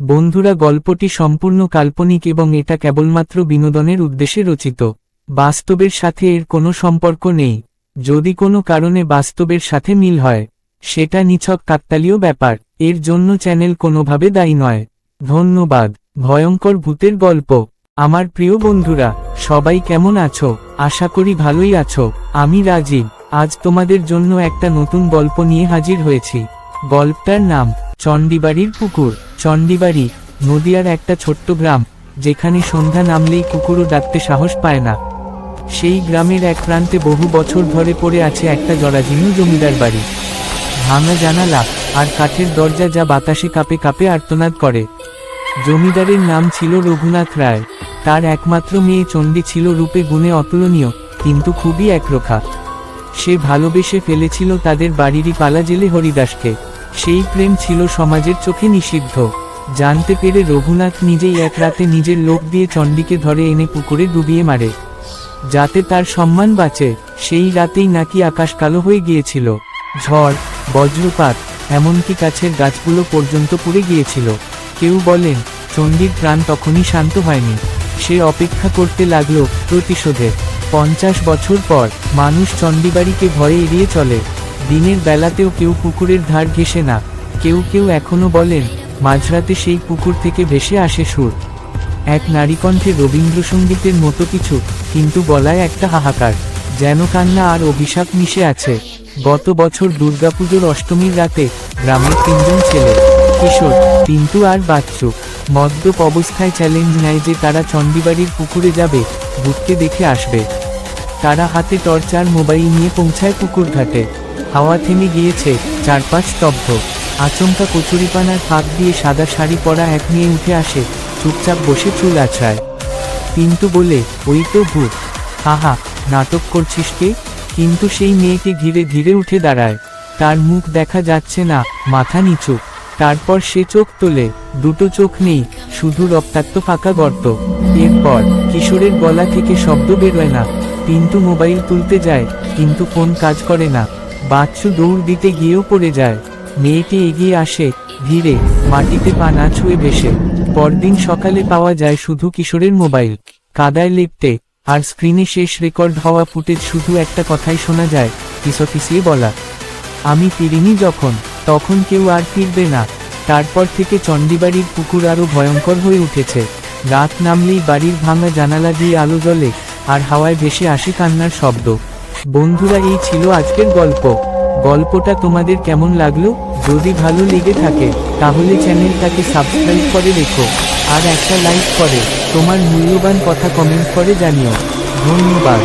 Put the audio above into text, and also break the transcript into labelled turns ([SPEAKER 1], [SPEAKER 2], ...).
[SPEAKER 1] বন্ধুরা গল্পটি সম্পূর্ণ কাল্পনিক এবং এটা কেবলমাত্র বিনোদনের উদ্দেশ্যে রচিত। বাস্তবের সাথে এর কোনো সম্পর্ক নেই। যদি কোনো কারণে বাস্তবের সাথে মিল হয়, সেটা নিছক কাকতালীয় ব্যাপার। এর জন্য চ্যানেল কোনোভাবে দায়ী নয়। ধন্যবাদ। ভয়ঙ্কর ভূতের গল্প। আমার প্রিয় বন্ধুরা, সবাই কেমন আছো? আশা করি ভালোই আছো। আমি রাজীব। আজ তোমাদের জন্য একটা নতুন গল্প নিয়ে হাজির হয়েছি। গল্পটার নাম, চণ্ডীবাড়ির পুকুর। চণ্ডীবাড়ি, নদিয়ার একটা ছোট্ট গ্রাম, যেখানে সন্ধ্যা নামলেই কুকুরও ডাকতে সাহস পায় না। সেই গ্রামের এক প্রান্তে বহু বছর ধরে পড়ে আছে একটা জরাজীর্ণ জমিদার বাড়ি। ভাঙা জানালা আর কাঠের দরজা যা বাতাসে কাঁপে কাঁপে আর্তনাদ করে। জমিদারের নাম ছিল রঘুনাথ রায়। তার একমাত্র মেয়ে চণ্ডী ছিল রূপে গুণে অতুলনীয়, কিন্তু খুবই একরোখা। সে ভালোবেসে ফেলেছিল তাদের বাড়িরই পালা জেলে হরিদাসকে। সেই প্রেম ছিল সমাজের চোখে নিষিদ্ধ। জানতে পেরে রঘুনাথ নিজেই এক রাতে নিজের লোক দিয়ে চণ্ডীকে ধরে এনে পুকুরে ডুবিয়ে মারে। যাতে তার সম্মান বাঁচে, সেই রাতেই নাকি আকাশ কালো হয়ে গিয়েছিল। ঝড়, বজ্রপাত, এমনকি কাছের গাছগুলো পর্যন্ত পুড়ে গিয়েছিল। কেউ বলেন, চণ্ডীর প্রাণ তখনই শান্ত হয়নি। সে অপেক্ষা করতে লাগল প্রতিশোধের পঞ্চাশ বছর পর, মানুষ চণ্ডীবাড়িকে ভয়ে এড়িয়ে চলে। দিনের বেলাতেও কেউ পুকুরের ধার ঘেসে না। কেউ কেউ এখনও বলেন, মাঝরাতে সেই পুকুর থেকে ভেসে আসে সুর। এক নারীকণ্ঠে রবীন্দ্রসঙ্গীতের মতো কিছু, কিন্তু গলায় একটা হাহাকার। যেন কান্না আর অভিশাপ মিশে আছে। গত বছর দুর্গাপুজোর অষ্টমীর রাতে গ্রামের তিনজন ছেলে, কিশোর, পিন্টু আর বাচ্চু, মদ্যপ অবস্থায় চ্যালেঞ্জ নেয় যে তারা চণ্ডীবাড়ির পুকুরে যাবে, ভূতকে দেখে আসবে। তারা হাতে টর্চার মোবাইল নিয়ে পৌঁছায় পুকুর ঘাটে হাওয়া থেমে গিয়েছে, চারপাশ স্তব্ধ। আচমকা কচুরিপানার ফাঁক দিয়ে সাদা শাড়ি পরা এক মেয়ে উঠে আসে, চুপচাপ বসে চুল আছড়ায় পিন্টু বলে, ওই তো ভূত। হাহা, নাটক করছিস কে? কিন্তু সেই মেয়েকে ধীরে ধীরে উঠে দাঁড়ায়। তার মুখ দেখা যাচ্ছে না, মাথা নিচু। তারপর সে চোখ তোলে, দুটো চোখ নেই, শুধু রক্তাক্ত ফাঁকা গর্ত। এরপর, কিশোরের গলা থেকে শব্দ বেরোয় না। পিন্টু মোবাইল তুলতে যায়, কিন্তু ফোন কাজ করে না। বাচ্চু দৌড় দিতে গিয়েও পড়ে যায়। মেয়েটি এগিয়ে আসে, ধীরে, মাটিতে পা না ছুঁয়ে ভেসে পরদিন সকালে পাওয়া যায় শুধু কিশোরের মোবাইল। কাদায় লেপটে, আর স্ক্রিনে শেষ রেকর্ড হওয়া ফুটেজ শুধু একটা কথাই শোনা যায় পিসিয়ে বলা। আমি ফিরিনি যখন, তখন কেউ আর ফিরবে না। তারপর থেকে চণ্ডীবাড়ির পুকুর আরও ভয়ঙ্কর হয়ে উঠেছে। রাত নামলেই বাড়ির ভাঙা জানালা দিয়ে আলো জ্বলে, আর হাওয়ায় ভেসে আসে কান্নার শব্দ। বন্ধুরা, এই ছিল আজকের গল্প। গল্পটা তোমাদের কেমন লাগল? যদি ভালো লেগে থাকে, তাহলে চ্যানেলটাকে সাবস্ক্রাইব করে রেখো। আর একটা লাইক করে। তোমার মূল্যবান কথা কমেন্ট করে জানিও। ধন্যবাদ।